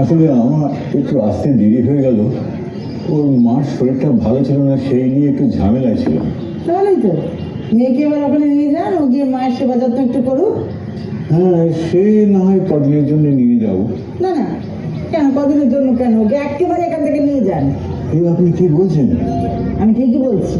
আসলে আমার একটু আসতে দেরি হয়ে গেল। ওর মার শরীরটা ভালো ছিল না সেই নিয়ে একটু ঝামেলা ছিল। তাহলেই তো। মেয়েকে এবার ওখানে নিয়ে যান ও গিয়ে মায়ের সেবা যত্ন একটু করুক। হ্যাঁ সে না হয় কদিনের জন্য নিয়ে যাব। না না কেন? কদিনের জন্য কেন? ওকে একেবারে এখান থেকে নিয়ে যান। এই আপনি কি বলছেন? আমি ঠিকই বলছি।